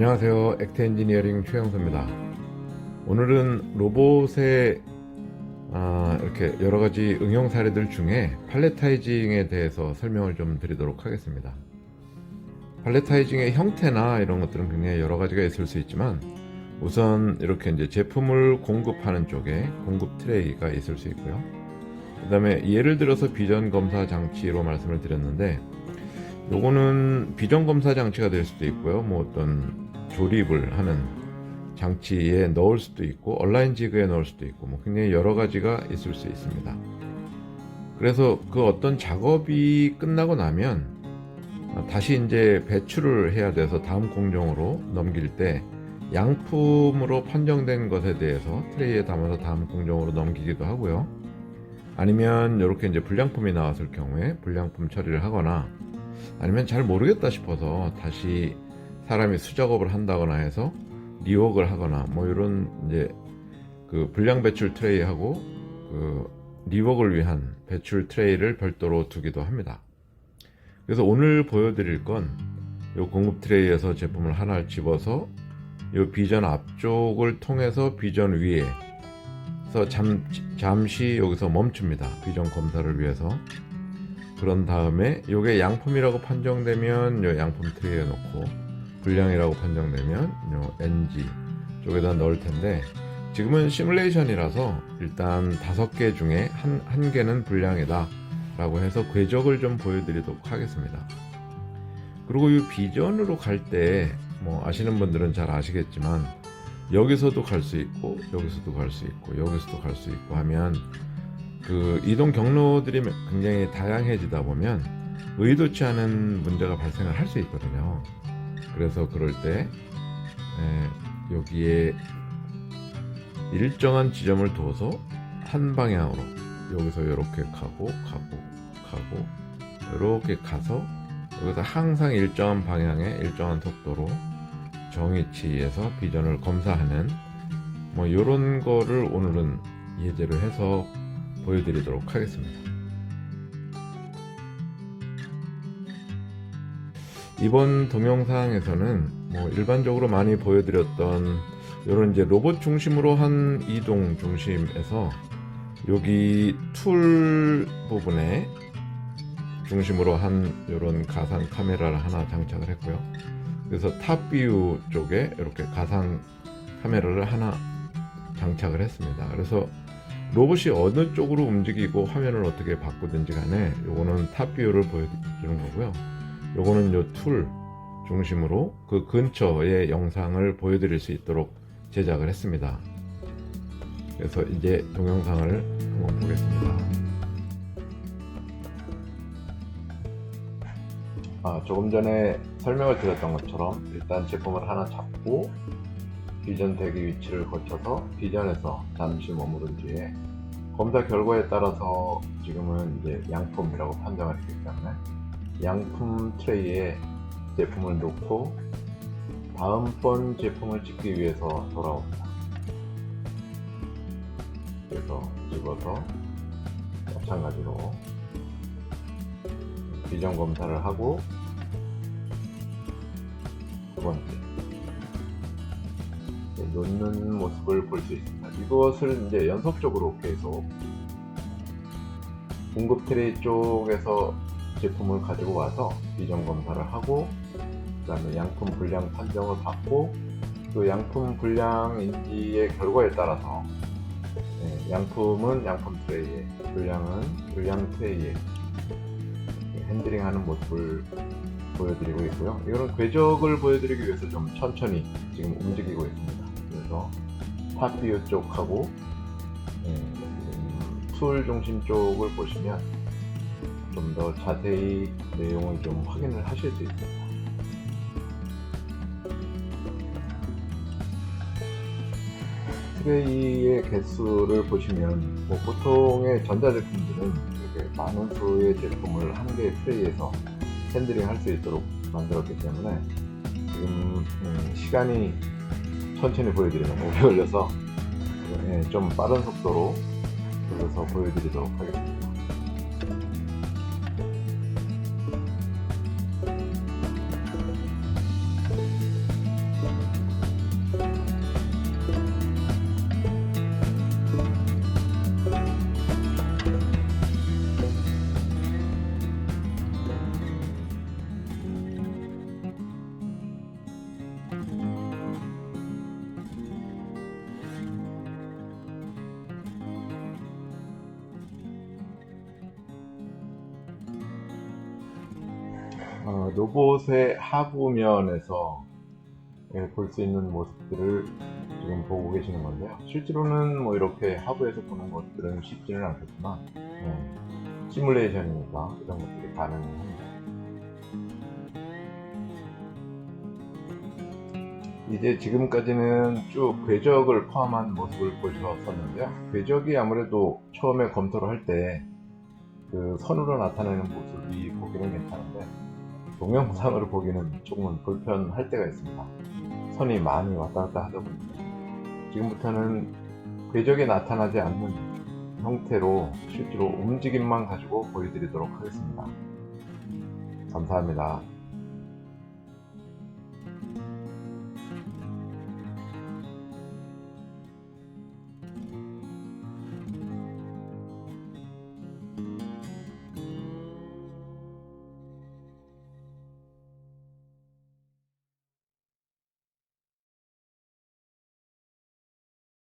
안녕하세요. 액트 엔지니어링 최영수입니다. 오늘은 로봇의 아, 이렇게 여러 가지 응용 사례들 중에 팔레타이징에 대해서 설명을 좀 드리도록 하겠습니다. 팔레타이징의 형태나 이런 것들은 굉장히 여러 가지가 있을 수 있지만 우선 이렇게 이제 제품을 공급하는 쪽에 공급 트레이가 있을 수 있고요. 그 다음에 예를 들어서 비전 검사 장치로 말씀을 드렸는데 요거는 비전 검사 장치가 될 수도 있고요. 뭐 어떤 조립을 하는 장치에 넣을 수도 있고 온라인 지그에 넣을 수도 있고 뭐 굉장히 여러 가지가 있을 수 있습니다. 그래서 그 어떤 작업이 끝나고 나면 다시 이제 배출을 해야 돼서 다음 공정으로 넘길 때 양품으로 판정된 것에 대해서 트레이에 담아서 다음 공정으로 넘기기도 하고요. 아니면 이렇게 이제 불량품이 나왔을 경우에 불량품 처리를 하거나 아니면 잘 모르겠다 싶어서 다시 사람이 수작업을 한다거나 해서 리웍을 하거나 뭐 이런 이제 그 불량 배출 트레이하고 그 리웍을 위한 배출 트레이를 별도로 두기도 합니다. 그래서 오늘 보여드릴 건 이 공급 트레이에서 제품을 하나 집어서 이 비전 앞쪽을 통해서 비전 위에서 잠, 잠시 여기서 멈춥니다. 비전 검사를 위해서. 그런 다음에 이게 양품이라고 판정되면 요 양품 트레이에 놓고 불량이라고 판정되면 요 NG 쪽에다 넣을 텐데 지금은 시뮬레이션이라서 일단 다섯 개 중에 한, 한 개는 불량이다 라고 해서 궤적을 좀 보여드리도록 하겠습니다. 그리고 이 비전으로 갈 때 뭐 아시는 분들은 잘 아시겠지만 여기서도 갈 수 있고 여기서도 갈 수 있고 여기서도 갈 수 있고 하면 그 이동 경로들이 굉장히 다양해지다 보면 의도치 않은 문제가 발생을 할 수 있거든요. 그래서 그럴 때 에, 여기에 일정한 지점을 둬서 한 방향으로 여기서 이렇게 가고 가고 가고 이렇게 가서 여기서 항상 일정한 방향에 일정한 속도로 정위치에서 비전을 검사하는 뭐 이런 거를 오늘은 예제로 해서 보여드리도록 하겠습니다. 이번 동영상에서는 뭐 일반적으로 많이 보여드렸던 이런 이제 로봇 중심으로 한 이동 중심에서 여기 툴 부분에 중심으로 한 이런 가상 카메라를 하나 장착을 했고요. 그래서 탑뷰 쪽에 이렇게 가상 카메라를 하나 장착을 했습니다. 그래서 로봇이 어느 쪽으로 움직이고 화면을 어떻게 바꾸든지 간에 요거는 탑뷰를 보여주는 거고요. 요거는 요 툴 중심으로 그 근처의 영상을 보여드릴 수 있도록 제작을 했습니다. 그래서 이제 동영상을 한번 보겠습니다. 아, 조금 전에 설명을 드렸던 것처럼 일단 제품을 하나 잡고 비전 대기 위치를 거쳐서 비전에서 잠시 머무른 뒤에 검사 결과에 따라서 지금은 이제 양품이라고 판정을 했기 때문에 양품 트레이에 제품을 놓고 다음번 제품을 찍기 위해서 돌아옵니다. 그래서 집어서 마찬가지로 비전 검사를 하고 두 번째 놓는 모습을 볼 수 있습니다. 이것을 이제 연속적으로 계속 공급 트레이 쪽에서 제품을 가지고 와서 비전 검사를 하고 그 다음에 양품 불량 판정을 받고 또 양품 불량 인지의 결과에 따라서 네, 양품은 양품 트레이에 불량은 불량 트레이에 핸들링하는 모습을 보여드리고 있고요. 이거는 궤적을 보여드리기 위해서 좀 천천히 지금 움직이고 있습니다. 그래서 탑뷰 쪽하고 네, 툴 중심 쪽을 보시면 좀 더 자세히 내용을 좀 확인을 하실 수 있습니다. 트레이의 개수를 보시면 뭐 보통의 전자제품들은 이렇게 많은 수의 제품을 한 개의 트레이에서 핸들링 할 수 있도록 만들었기 때문에 지금 음, 시간이 천천히 보여드리면 오래 걸려서 예, 좀 빠른 속도로 돌려서 보여드리도록 하겠습니다. 로봇의 하부면에서 예, 볼수 있는 모습들을 지금 보고 계시는 건데요. 실제로는 뭐 이렇게 하부에서 보는 것들은 쉽지는 않겠지만 예, 시뮬레이션이니까 이런 것들이 가능합니다. 이제 지금까지는 쭉 궤적을 포함한 모습을 보셨었는데요. 궤적이 아무래도 처음에 검토를 할 때 그 선으로 나타내는 모습이 보기는 괜찮은데 동영상으로 보기는 조금은 불편할 때가 있습니다. 선이 많이 왔다 갔다 하다 보니까 지금부터는 궤적에 나타나지 않는 형태로 실제로 움직임만 가지고 보여드리도록 하겠습니다. 감사합니다.